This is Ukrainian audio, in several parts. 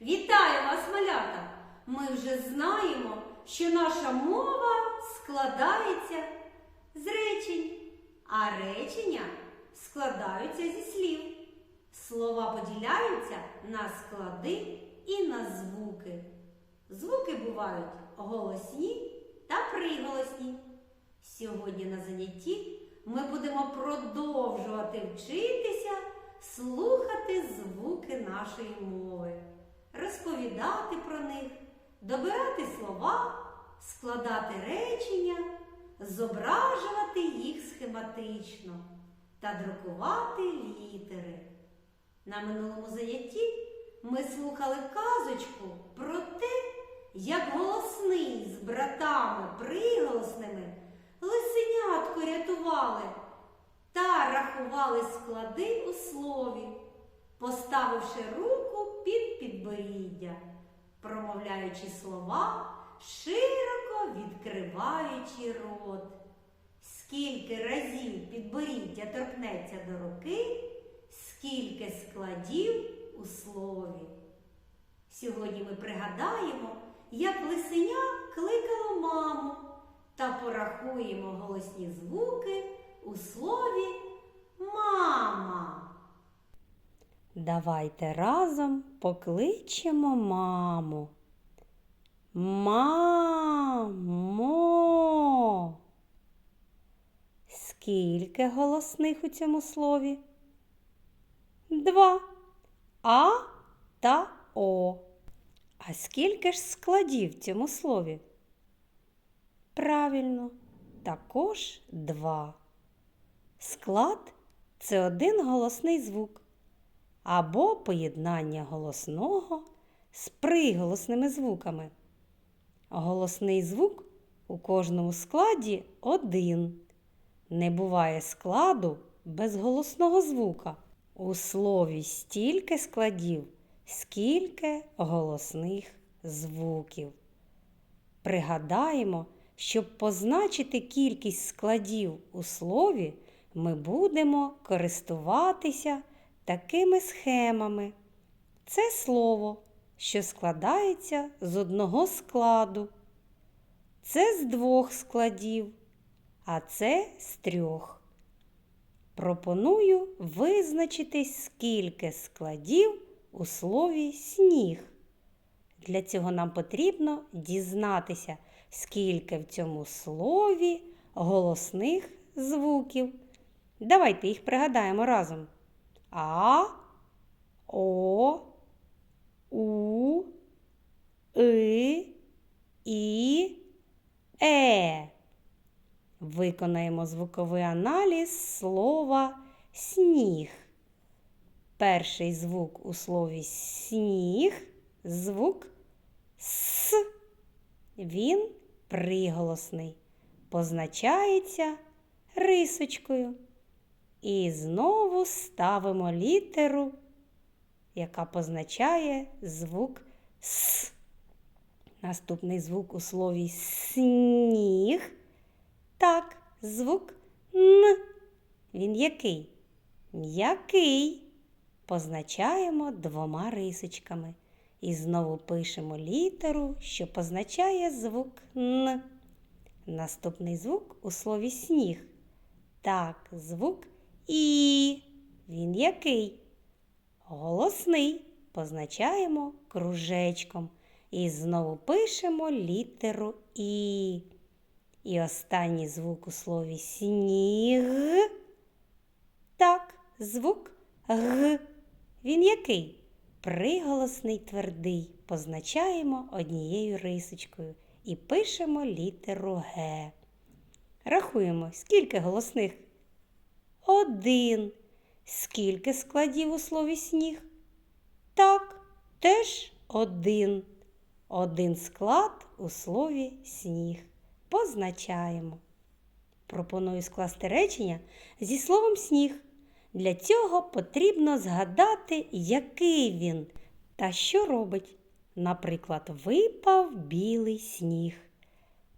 Вітаю вас, малята! Ми вже знаємо, що наша мова складається з речень, а речення складаються зі слів. Слова поділяються на склади і на звуки. Звуки бувають голосні та приголосні. Сьогодні на занятті ми будемо продовжувати вчитися слухати звуки нашої мови, розповідати про них, добирати слова, складати речення, зображувати їх схематично та друкувати літери. На минулому занятті ми слухали казочку про те, як голосний з братами приголосними лисенятку рятували та рахували склади у слові, поставивши руку під підборіддя, промовляючи слова, широко відкриваючи рот. Скільки разів підборіддя торкнеться до руки, скільки складів у слові. Сьогодні ми пригадаємо, як лисеня кликало маму та порахуємо голосні звуки у слові мама. Давайте разом покличемо маму. Мамо. Скільки голосних у цьому слові? Два. А та О. А скільки ж складів в цьому слові? Правильно, також два. Склад це один голосний звук або поєднання голосного з приголосними звуками. Голосний звук у кожному складі один. Не буває складу без голосного звука. У слові стільки складів, скільки голосних звуків. Пригадаємо, щоб позначити кількість складів у слові, ми будемо користуватися такими схемами. Це слово, що складається з одного складу. Це з двох складів, а це з трьох. Пропоную визначити, скільки складів у слові сніг. Для цього нам потрібно дізнатися, скільки в цьому слові голосних звуків. Давайте їх пригадаємо разом. А, О, У, И, І, Е. Виконаємо звуковий аналіз слова сніг. Перший звук у слові сніг звук С. Він приголосний, позначається рисочкою. І знову ставимо літеру, яка позначає звук С. Наступний звук у слові сніг. Так, звук Н. Він який? М'який. Позначаємо двома рисочками. І знову пишемо літеру, що позначає звук Н. Наступний звук у слові сніг. Так, звук І. Він який? Голосний. Позначаємо кружечком. І знову пишемо літеру І. І останній звук у слові сніг. Так, звук Г. Він який? Приголосний твердий. Позначаємо однією рисочкою і пишемо літеру Г. Рахуємо, скільки голосних? Один. Скільки складів у слові сніг? Так, теж один. Один склад у слові сніг. Позначаємо. Пропоную скласти речення зі словом сніг. Для цього потрібно згадати, який він та що робить. Наприклад, випав білий сніг.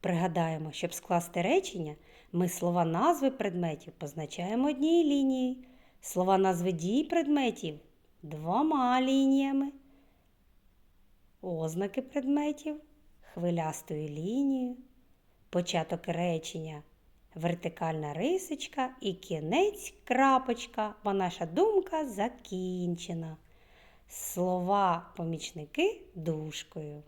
Пригадаємо, щоб скласти речення, ми слова назви предметів позначаємо однією лінією, слова назви дій предметів двома лініями. ознаки предметів, хвилястою лінією, початок речення, вертикальна рисочка і кінець крапочка, бо наша думка закінчена. Слова помічники дужкою.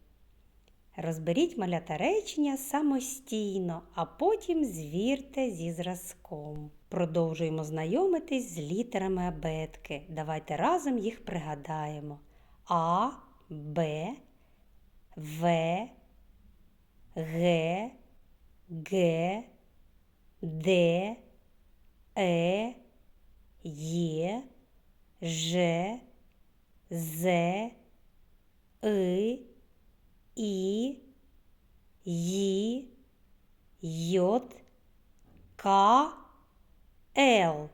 Розберіть малята речення самостійно, а потім звірте зі зразком. Продовжуємо знайомитись з літерами абетки. Давайте разом їх пригадаємо. А, Б, В, Г, Г, Д, Е, Є, Ж, З, И, І, Ї, Йот, К, Л.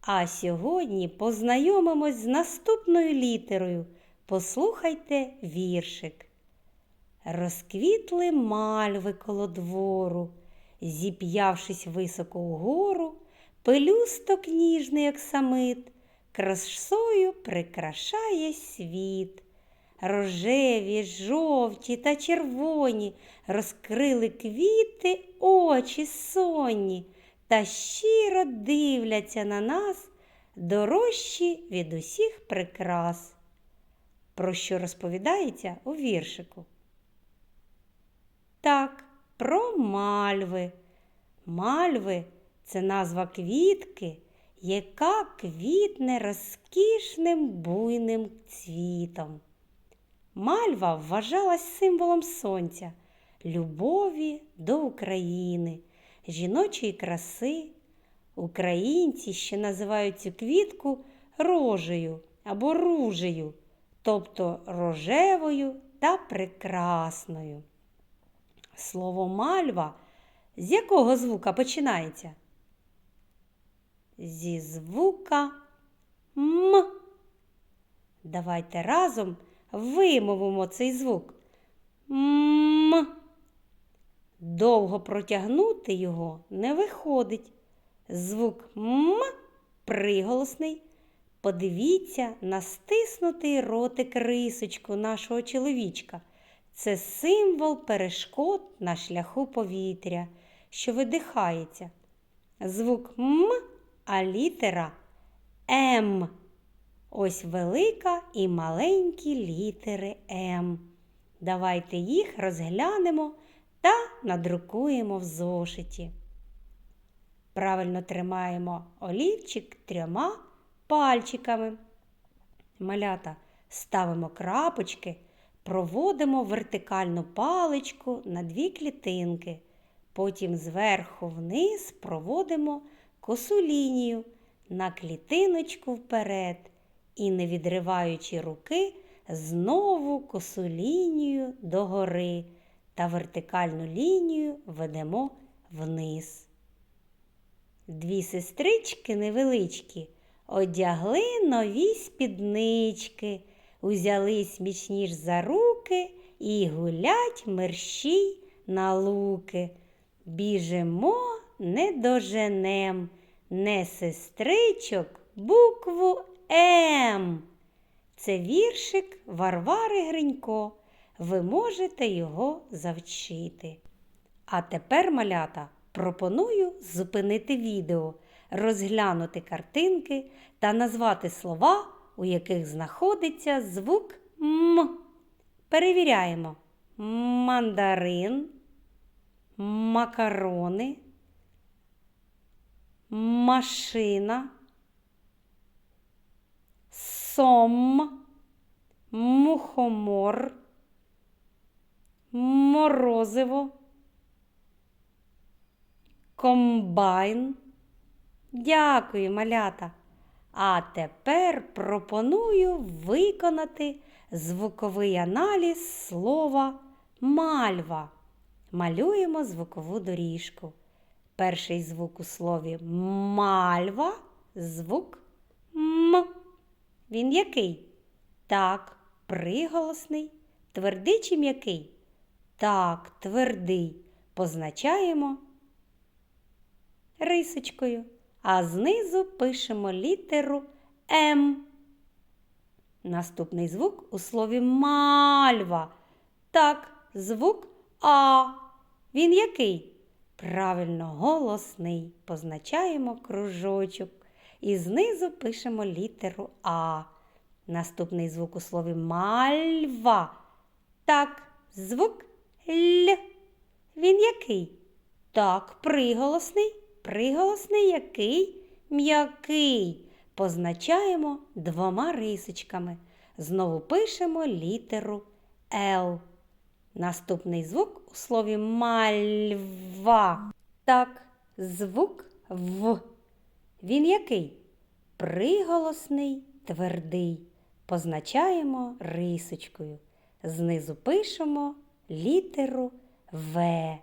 А сьогодні познайомимось з наступною літерою. Послухайте віршик. Розквітли мальви коло двору, зіп'явшись високо вгору, пелюсток ніжний оксамит, красою прикрашає світ. Рожеві, жовті та червоні розкрили квіти очі сонні та щиро дивляться на нас, дорожчі від усіх прикрас. Про що розповідається у віршику? Так, про мальви. Мальви це назва квітки, яка квітне розкішним буйним цвітом. Мальва вважалась символом сонця, любові до України, жіночої краси. Українці ще називають цю квітку рожею або ружею, тобто рожевою та прекрасною. Слово мальва з якого звука починається? Зі звука М. Давайте разом вимовимо цей звук. М. Довго протягнути його не виходить. Звук М приголосний. Подивіться на стиснутий ротик рисочку нашого чоловічка. Це символ перешкод на шляху повітря, що видихається. Звук М, а літера М. Ось велика і маленькі літери М. Давайте їх розглянемо та надрукуємо в зошиті. Правильно тримаємо олівчик трьома пальчиками. Малята ставимо крапочки, проводимо вертикальну паличку на дві клітинки. Потім зверху вниз проводимо косу лінію на клітиночку вперед і, не відриваючи руки, знову косу лінію догори та вертикальну лінію ведемо вниз. Дві сестрички невеличкі одягли нові спіднички, узялись міцніш за руки і гулять мерщій на луки. Біжимо, не доженем, не сестричок букву М. Це віршик Варвари Гринько. Ви можете його завчити. А тепер, малята, пропоную зупинити відео, розглянути картинки та назвати слова, у яких знаходиться звук М. Перевіряємо: мандарин, макарони, машина, сом, мухомор, морозиво, комбайн. Дякую, малята. А тепер пропоную виконати звуковий аналіз слова мальва. Малюємо звукову доріжку. Перший звук у слові мальва звук М. Він який? Так, приголосний. Твердий чи м'який? Так, твердий. Позначаємо рисочкою, а знизу пишемо літеру М. Наступний звук у слові мальва. Так, звук А. Він який? Правильно, голосний. Позначаємо кружочок. І знизу пишемо літеру А. Наступний звук у слові мальва. Так, звук Л. Він який? Так, приголосний. Приголосний який? М'який. Позначаємо двома рисочками. Знову пишемо літеру Л. Наступний звук у слові мальва. Так, звук В. Він який? Приголосний, твердий. Позначаємо рисочкою. Знизу пишемо літеру В.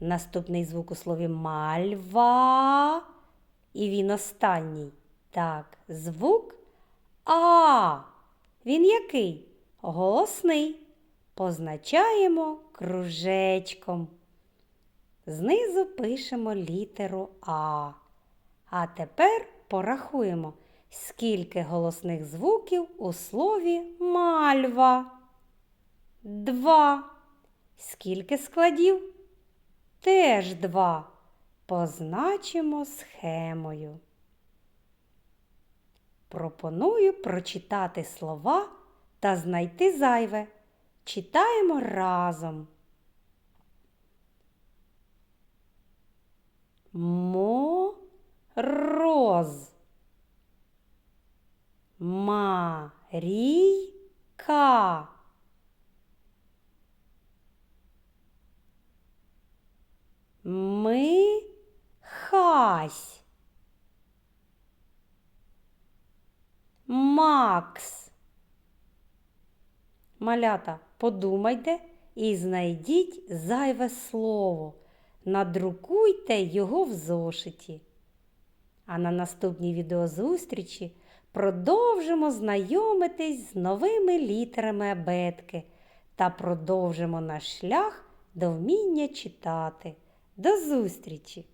Наступний звук у слові мальва. І він останній. Так, звук А. Він який? Голосний. Позначаємо кружечком. Знизу пишемо літеру А. А тепер порахуємо, скільки голосних звуків у слові мальва. Два. Скільки складів? Теж два. Позначимо схемою. Пропоную прочитати слова та знайти зайве. Читаємо разом. Малята, подумайте і знайдіть зайве слово. Надрукуйте його в зошиті. А на наступній відеозустрічі продовжимо знайомитись з новими літерами абетки та продовжимо наш шлях до вміння читати. До зустрічі!